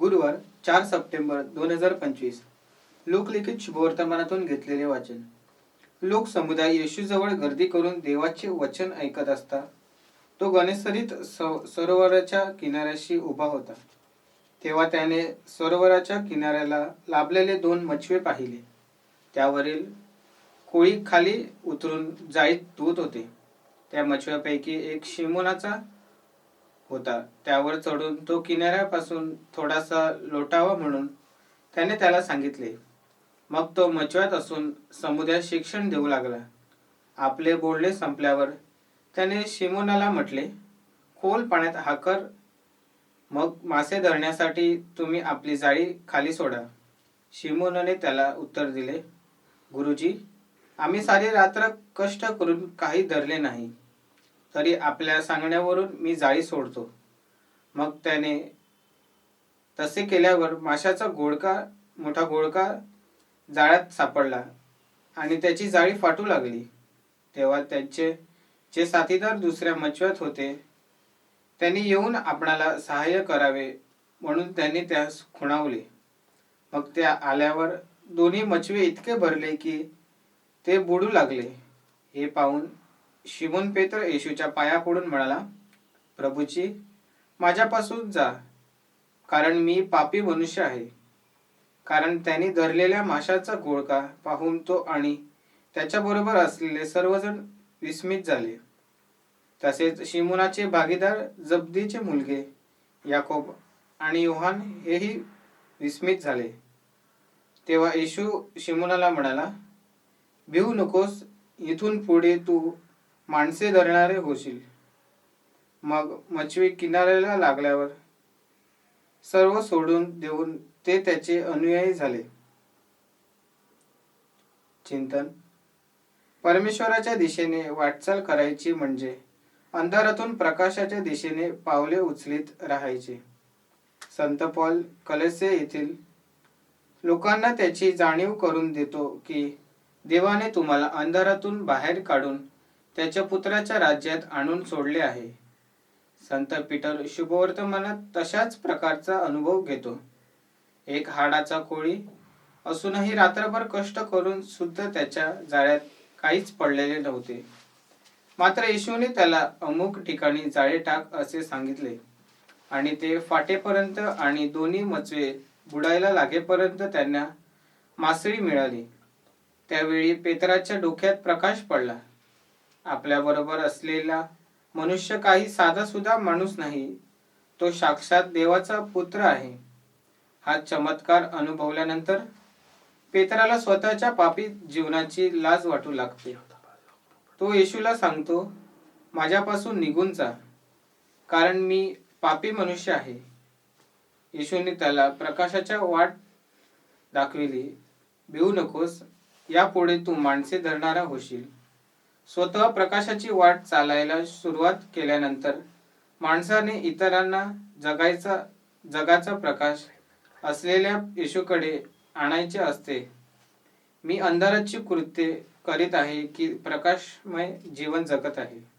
गुरुवार चार सप्टेंबर दोन हजार पंचवीस. लोकलिखित शुभवर्तमानातून घेतलेले वाचन. लोक समुदाय येशूजवळ गर्दी करून देवाचे वचन ऐकत असता. तो गणेशरीत स- सरोवराच्या किनाऱ्याशी उभा होता. तेव्हा त्याने सरोवराच्या किनाऱ्याला लाभलेले दोन मछवे पाहिले. त्यावरील कोळी खाली उतरून जाळीत धुत होते. त्या मछव्यापैकी एक शिमोनाचा होता. त्यावर चढून तो किनाऱ्यापासून थोडासा लोटावा म्हणून त्याने त्याला सांगितले. मग तो मचव्यात असून समुदायात शिक्षण देऊ लागला. आपले बोलणे संपल्यावर त्याने शिमोनाला म्हटले खोल पाण्यात हाकर. मग मासे धरण्यासाठी तुम्ही आपली जाळी खाली सोडा. शिमोनाने त्याला उत्तर दिले गुरुजी आम्ही सारी रात्र कष्ट करून काही धरले नाही. तरी आपल्या सांगण्यावरून मी जाळी सोडतो. मग त्याने तसे केल्यावर माशाचा गोडका मोठा गोडका जाळ्यात सापडला आणि त्याची जाळी फाटू लागली. तेव्हा त्यांचे जे साथीदार दुसऱ्या मचव्यात होते त्यांनी येऊन आपणाला सहाय्य करावे म्हणून त्यांनी त्यास खुणावले. मग त्या आल्यावर दोन्ही मचवे इतके भरले की ते बुडू लागले. हे पाहून शिमून पेत्र येशूच्या पाया पडून म्हणाला प्रभूची माझ्यापासून जा कारण मी पापी मनुष्य आहे. कारण त्यांनी धरलेल्या माशाचा गोळका पाहून तो आणि त्याच्याबरोबर असलेले सर्वजण विस्मित झाले. तसेच शिमुनाचे भागीदार जब्दीचे मुलगे याकोब आणि योहान हेही विस्मित झाले. तेव्हा येशू शिमुनाला म्हणाला भिवू नकोस इथून पुढे तू माणसे धरणारे होशील. मग मच्छवी किनाऱ्याला लागल्यावर सर्व सोडून देऊन ते त्याचे अनुयायी झाले. चिंतन. परमेश्वराच्या दिशेने वाटचाल करायची म्हणजे अंधारातून प्रकाशाच्या दिशेने पावले उचलीत राहायचे. संत पॉल कलेसे येथील लोकांना त्याची जाणीव करून देतो की देवाने तुम्हाला अंधारातून बाहेर काढून त्याच्या पुत्राच्या राज्यात आणून सोडले आहे. संत पीटर शुभवर्तमानात तशाच प्रकारचा अनुभव घेतो. एक हाडाचा कोळी असूनही रात्रभर कष्ट करून सुद्धा त्याच्या जाळ्यात काहीच पडलेले नव्हते. मात्र येशूने त्याला अमुक ठिकाणी जाळे टाक असे सांगितले. आणि ते फाटेपर्यंत आणि दोन्ही मचवे बुडायला लागेपर्यंत त्यांना मासळी मिळाली. त्यावेळी पेतराच्या डोक्यात प्रकाश पडला. आपल्याबरोबर असलेला मनुष्य काही साधा सुद्धा माणूस नाही तो साक्षात देवाचा पुत्र आहे. हा चमत्कार अनुभवल्यानंतर पेत्राला स्वतःच्या पापी जीवनाची लाज वाटू लागते. तो येशूला सांगतो माझ्यापासून निघून जा कारण मी पापी मनुष्य आहे. येशूने त्याला प्रकाशाच्या वाट दाखविली भिवू नकोस यापुढे तू माणसे धरणारा होशील. स्वतः प्रकाशाची वाट चालायला सुरुवात केल्यानंतर माणसाने इतरांना जगायचा जगाचा प्रकाश असलेल्या येशूकडे आणायचे असते. मी अंधाराची कृत्ये करीत आहे की प्रकाशमय जीवन जगत आहे.